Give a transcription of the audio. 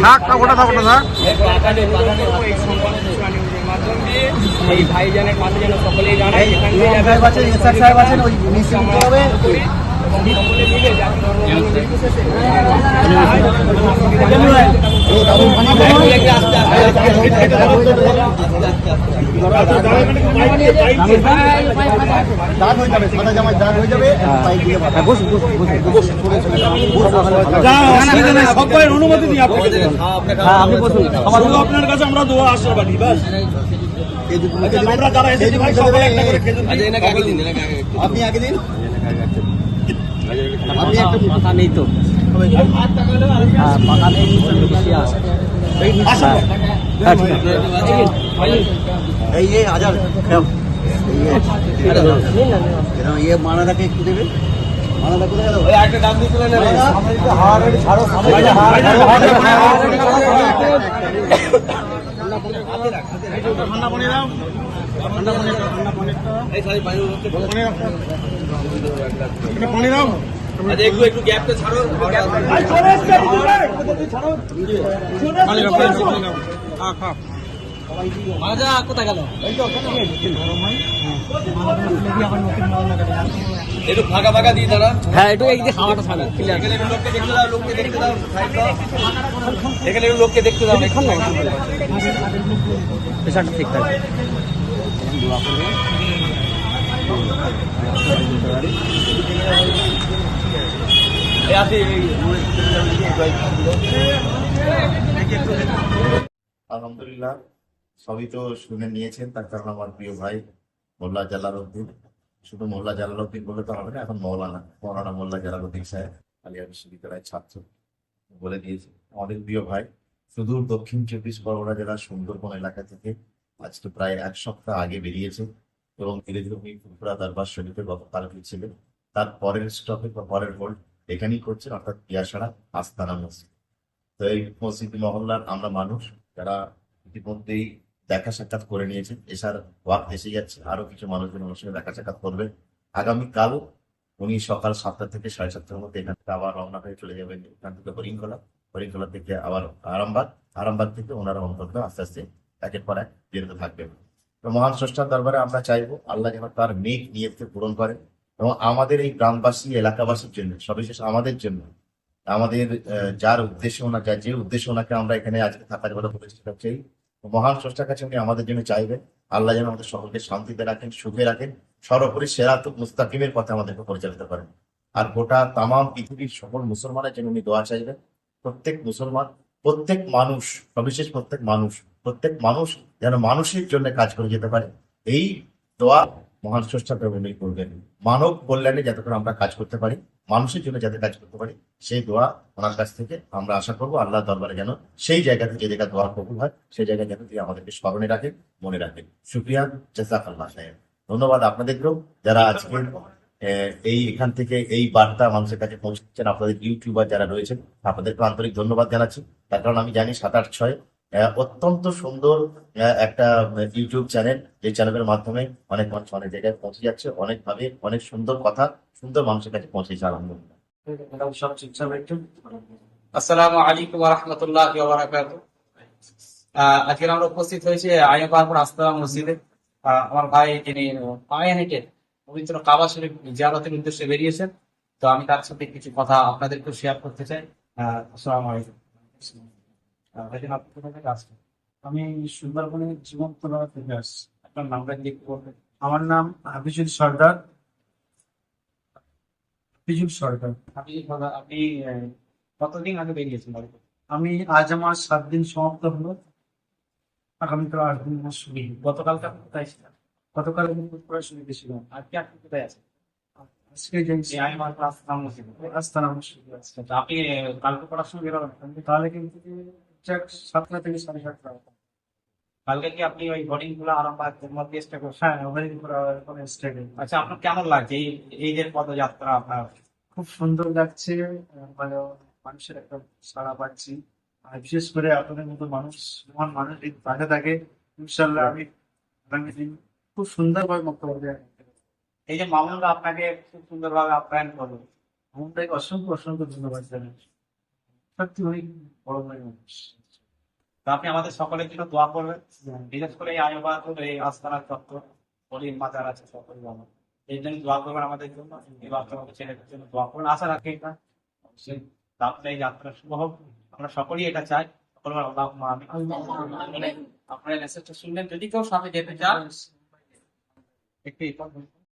থাক থাক ওটা থাক ওটা থাক এই ভাইজানের পাশে যেন সকলেই দাঁড়ায় এখান থেকে সাহেব আছেন, ওই নিশ্চিত হবে। সকলে মিলে। সবাই অনুমতি দিই আপনি আপনার কাছে আমরা দোয়া আশীর্বাদী ব্যাস খেজুর আমরা যারা এসেছি ভাই খেজুর একটা করে খেজুর আপনি আগে দিন পাকা নেই তো হ্যাঁ পাকা নেই এই যে হাজার ইয়ে মানাদাকে একটু দেবে মানাদা? হাওয়া রেডি, ছাড়ো, সামনে ভাই, হাওয়া ভাই, রেডি, ভাই, হাওয়া ভাই, রেডি, ভাই, হাওয়া ভাই, রেডি, ভাই, হাওয়া রেডি। ঠান্ডা পানি দাও ঠান্ডা পানি দাও, ঠান্ডা পানি দাও। দাও। একটা দাও। মাজা কোথায় গেল হ্যাঁ একটু এই যে হাওয়াটা ছাড়া পেশাটা ঠিক থাকে আলহামদুলিল্লাহ, সবই তো শুনে নিয়েছেন, তার কারণ আমার প্রিয় ভাই মোল্লা জালালউদ্দিন। শুধু মোল্লা জালালউদ্দিন বলে তো হবে না, এখন মৌলানা মৌলানা মোল্লা জালালউদ্দিন সাহেব, আলিয়া বিশ্ববিদ্যালয়ের ছাত্র, বলে দিয়েছে। আমাদের প্রিয় ভাই, সুদূর দক্ষিণ চব্বিশ পরগনা জেলার সুন্দরবন এলাকা থেকে আজকে প্রায় এক সপ্তাহ আগে বেরিয়েছে। এবং ধীরে ধীরে উনি ফুলপুরা দরবার শরীফে গতকাল ছিলেন তার পরের স্টপে বা পরের হোল্ড এখানেই করছেন, অর্থাৎ পিয়াসাড়া আস্তানা মসজিদ। তো এই মসজিদ মহল্লার আমরা মানুষ যারা ইতিমধ্যেই দেখা সাক্ষাৎ করে নিয়েছেন এছাড়া ওয়াক এসে যাচ্ছে, আরও কিছু মানুষজন ওনার সঙ্গে দেখা সাক্ষাৎ করবে আগামীকাল উনি সকাল সাতটা থেকে সাড়ে সাতটার মধ্যে এখান থেকে আবার রওনা হয়ে চলে যাবেন এখান থেকে হরিণখোলা। হরিণখোলা থেকে আবার আরামবাগ আরামবাগ থেকে ওনারা অন্তত আস্তে আস্তে একের পর এক বেরোতে থাকবেন। তো মহান স্রষ্টার দরবারে আমরা চাইব আল্লাহ যেন তার মেঘ নিয়তকে পূরণ করে এবং আমাদের এই গ্রামবাসী, এলাকাবাসীর জন্য, সবিশেষ আমাদের জন্য, আমাদের যার উদ্দেশ্যে ওনা যা উদ্দেশ্যে ওনাকে আমরা এখানে আজকে থাকার কথা হচ্ছে এই। মহান স্রষ্টার কাছে উনি আমাদের জন্য চাইবেন, আল্লাহ যেন আমাদের সকলকে শান্তিতে রাখেন, সুখে রাখেন, সর্বোপরি সেরাত মুস্তাকিমের পথে আমাদেরকে পরিচালিত করেন। আর গোটা তামাম পৃথিবীর সকল মুসলমানের জন্য উনি দোয়া চাইবেন। প্রত্যেক মুসলমান, প্রত্যেক মানুষ, সবিশেষ প্রত্যেক মানুষ প্রত্যেক মানুষ যেন মানুষের জন্য কাজ করে যেতে পারে। এই দোয়া মহান স্রষ্টা উনি করবেন। মানব কল্যাণে যাতে করে আমরা কাজ করতে পারি, মানুষের জন্য যাতে কাজ করতে পারি, সেই দোয়া ওনার কাছ থেকে আমরা আশা করব আল্লাহ দরবারে যেন সেই জায়গাতে যে জায়গা দোয়া কবুল হয়, সেই জায়গায় যেন তিনি আমাদেরকে স্মরণে রাখেন, মনে রাখেন। শুক্রিয়া জাজাক আল্লাহ সাহেব ধন্যবাদ আপনাদেরকেও যারা আজকে এই এখান থেকে এই বার্তা মানুষের কাছে পৌঁছাচ্ছেন আপনাদের ইউটিউবার যারা রয়েছেন, আপনাদেরকে আন্তরিক ধন্যবাদ জানাচ্ছি। তার কারণ আমি জানি সাত আট ছয় অত্যন্ত সুন্দর একটা ইউটিউব চ্যানেল যে চ্যানেলের মাধ্যমে অনেক মানুষ অনেক জায়গায় পৌঁছে যাচ্ছে, অনেকভাবে অনেক সুন্দর কথা, সুন্দর মানুষের কাছে পৌঁছেছে, আলহামদুলিল্লাহ। আসসালামু আলাইকুম রহমতুল্লাহ আজকে আমরা উপস্থিত হয়েছি আইন পাহাড়পুর আস্তা মসজিদে। আমার ভাই যিনি পায়ে হেঁটে পবিত্র কাবা শরীফ জিয়ারতের উদ্দেশ্যে বেরিয়েছেন, তো আমি তার সাথে কিছু কথা আপনাদেরকে শেয়ার করতে চাই। আসসালামু আলাইকুম। আমি সুন্দরবনের জীবনতলা থেকে আসছি। আপনার নামটা একটু আমার নাম হাফিজুল সর্দার। হাফিজুল সর্দার। কথা- আপনি কতদিন আগে বেরিয়েছেন বাড়ি আমি আজ আমার সাত দিন সমাপ্ত হলো। আগামীকাল আট দিন আমার শুরু। গতকালকে আপনি কোথায় ছিলেন? গতকাল আমি পড়াশোনা ছিলাম আজকে আপনি কোথায় আছেন? আজকে আছি। আচ্ছা, আপনি কালকে পড়াশোনা বেরোবেন তাহলে কিন্তু সাতটা থেকে সাড়ে সাতটা কালকে কি আপনি ওই গুলো আরম্ভ করবার চেষ্টা করছেন হ্যাঁ করা কোনো আচ্ছা আপনার কেমন লাগছে? এই এই যে পদযাত্রা আপনার? খুব সুন্দর লাগছে মানে মানুষের একটা সাড়া পাচ্ছি। আর বিশেষ করে আপনাদের মতো মানুষ মহান মানুষ এই পাশে থাকে ইনশাল্লাহ আমি আগামী দিন খুব সুন্দরভাবে বক্তব্য দেওয়া এই যে মামুনরা আপনাকে খুব সুন্দরভাবে আপ্যায়ন করল। আমাদেরকে অসংখ্য অসংখ্য ধন্যবাদ জানাই সত্যি অনেক বড় মানুষ তো আপনি আমাদের সকলের জন্য দোয়া করবেন। বিশেষ করে এই আয়োবাদ এই আস্তানার চত্বর হরির মাজার আছে সকল জানো এই জন্য দোয়া করবেন আমাদের জন্য। এই বাচ্চা ছেলেদের জন্য দোয়া করবেন। আশা রাখি এটা। আপনার এই যাত্রা শুভ হোক। আমরা সকলেই এটা চাই। আপনার মেসেজটা শুনলেন। যদি কেউ সাথে যেতে চান একটু